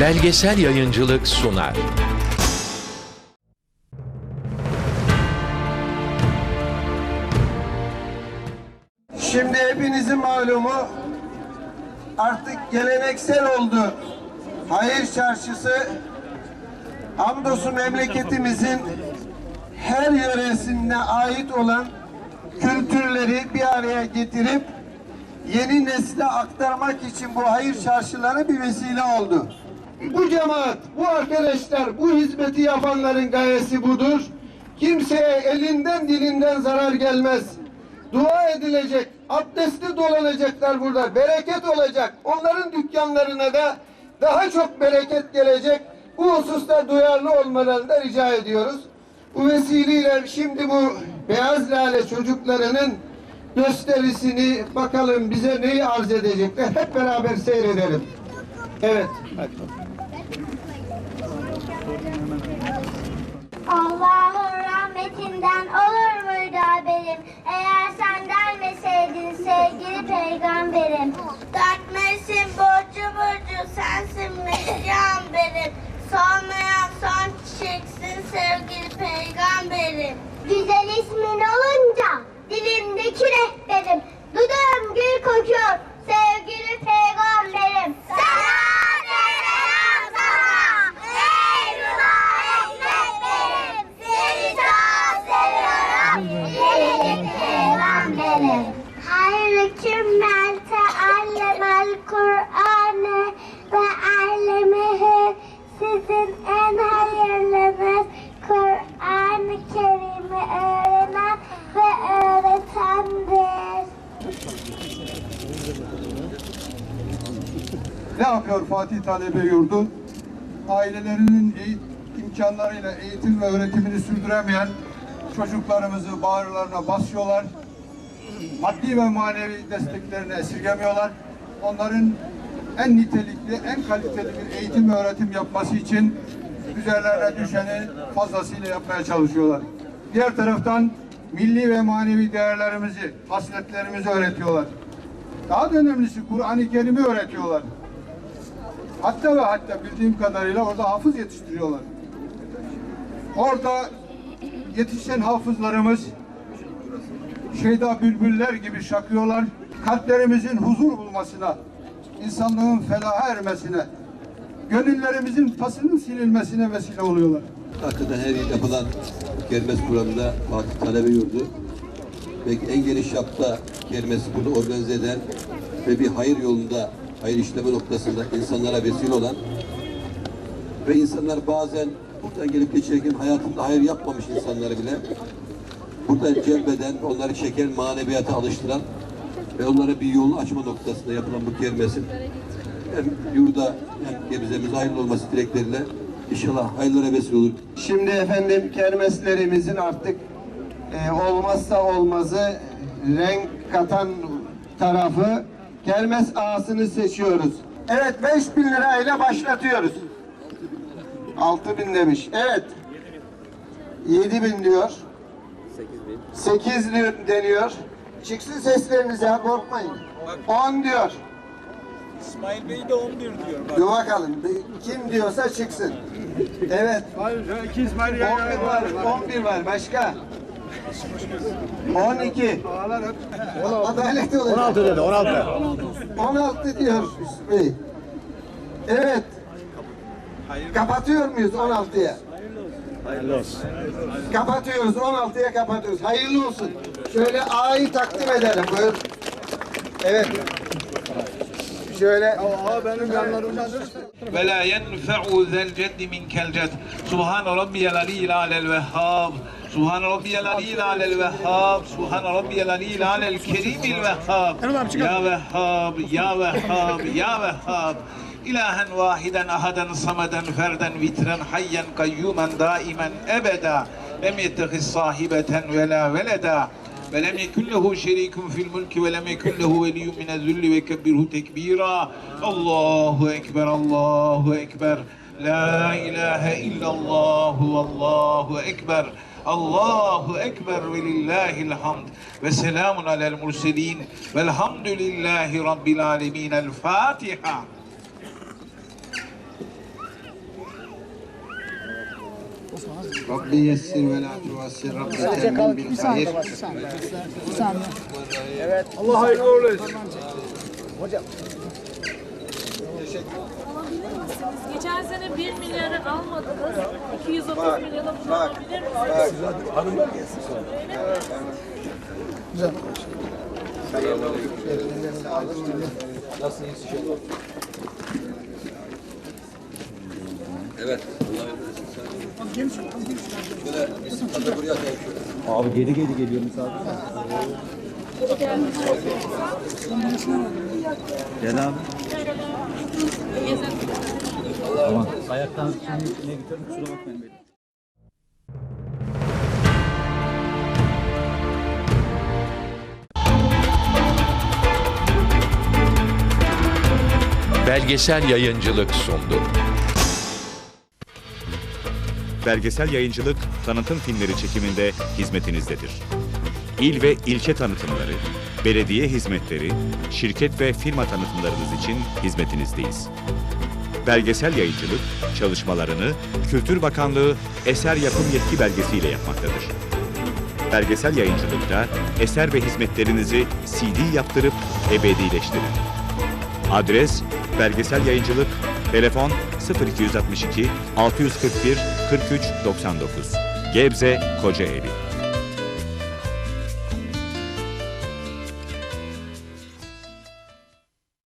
Belgesel Yayıncılık sunar. Şimdi hepinizin malumu artık geleneksel oldu. Hayır Çarşısı hamdolsun memleketimizin her yöresine ait olan kültürleri bir araya getirip yeni nesle aktarmak için bu hayır çarşıları bir vesile oldu. Bu cemaat, bu arkadaşlar, bu hizmeti yapanların gayesi budur. Kimseye elinden dilinden zarar gelmez. Dua edilecek, abdestli dolanacaklar burada. Bereket olacak. Onların dükkanlarına da daha çok bereket gelecek. Bu hususta duyarlı olmalarını da rica ediyoruz. Bu vesileyle şimdi bu beyaz lale çocuklarının gösterisini bakalım bize neyi arz edecekler. Hep beraber seyredelim. Evet. Allah'ın rahmetinden olur muydu haberim? Eğer sen gelmeseydin sevgili peygamberim. Dert mevsim borcu borcu sensin meccan benim. Solmayan son çiçeksin sevgili peygamberim. Güzel Hayırlı cümle teallemel Kur'an'ı ve alemehi sizin en hayırlınız Kur'an-ı Kerim'i öğrenen ve öğretendir. Ne yapıyor Fatih Talebe Yurdu? Ailelerinin imkanlarıyla eğitim ve öğretimini sürdüremeyen çocuklarımızı bağırlarına basıyorlar. Maddi ve manevi desteklerini esirgemiyorlar. Onların en nitelikli, en kaliteli bir eğitim ve öğretim yapması için üzerlerine düşeni fazlasıyla yapmaya çalışıyorlar. Diğer taraftan milli ve manevi değerlerimizi, hasletlerimizi öğretiyorlar. Daha da önemlisi Kur'an-ı Kerim'i öğretiyorlar. Hatta ve hatta bildiğim kadarıyla orada hafız yetiştiriyorlar. Orada yetişen hafızlarımız şeyda bülbüller gibi şakıyorlar. Kalplerimizin huzur bulmasına, insanlığın felaha ermesine, gönüllerimizin pasının silinmesine vesile oluyorlar. Hakikaten her yıl yapılan kermes programında Fatih Talebe Yurdu ve en geniş çapta kermesi burada organize eden ve bir hayır yolunda, hayır işleme noktasında insanlara vesile olan ve insanlar bazen buradan gelip geçerken hayatında hayır yapmamış insanları bile buradan celbeden, onları çeken maneviyata alıştıran ve onlara bir yol açma noktasında yapılan bu kermesin hem yurda hem gebzemize hayırlı olması dilekleriyle inşallah hayırlara vesile olur. Şimdi efendim kermeslerimizin artık e, olmazsa olmazı renk katan tarafı kermes ağasını seçiyoruz. Evet 5000 lirayla başlatıyoruz. 6000 demiş. Evet. 7000 diyor. 8 bin deniyor. Çıksın sesleriniz ya korkmayın. 10 diyor. İsmail Bey de 11 diyor. Bak. Dur bakalım. Kim diyorsa çıksın. Evet. 11 var, 11 var. Başka? 12. Adalet olur. 16 dedi, 16. 16 diyor Bey. Evet. Kapatıyor muyuz 16'ya? Hayırlı olsun. Kapatıyoruz. 16'ya kapatıyoruz. Hayırlı olsun. Şöyle A'yı takdim edelim. Buyur. Evet. Şöyle. Aa benim yanlarımdadır. Ve la yenfe'u zel ceddi minkel ced. Subhan rabbiyel aliyyil alel vehhab. Subhan rabbiyel aliyyil alel vehhab. Subhan rabbiyel aliyyil alel kerimil vehhab. Ya vehhab, ya vehhab, ya vehhab. إلها واحدا أحدا صمدا فردا وترا حيا قيوما دائما أبدا. لم يتخذ صاحبة ولا ولدا. ولم يكن له شريك في الملك ولم يكن له ولي من الذل وكبره تكبيرا. الله أكبر الله أكبر. لا إله إلا الله والله أكبر. الله أكبر ولله الحمد. وسلام على المرسلين والحمد لله رب العالمين. الفاتحة. Rabbi yessir ve la tuvassir. Rabbi temmin bil hayır. Geçen sene 1 milyarı almadınız. 230 milyona bunu alabilir misiniz? Evet. Şöyle biz fazla buraya atalım şöyle. Abi geri geri geliyor misafir. Gel abi. Tamam. Ayaktan şimdi ne gidiyorum kusura bakmayın beni. Belgesel Yayıncılık sundu. Belgesel yayıncılık, tanıtım filmleri çekiminde hizmetinizdedir. İl ve ilçe tanıtımları, belediye hizmetleri, şirket ve firma tanıtımlarınız için hizmetinizdeyiz. Belgesel yayıncılık çalışmalarını Kültür Bakanlığı Eser Yapım Yetki Belgesiyle yapmaktadır. Belgesel yayıncılıkta eser ve hizmetlerinizi CD yaptırıp ebedileştirin. Adres Belgesel Yayıncılık Telefon 0262 641 43 99. Gebze Kocaeli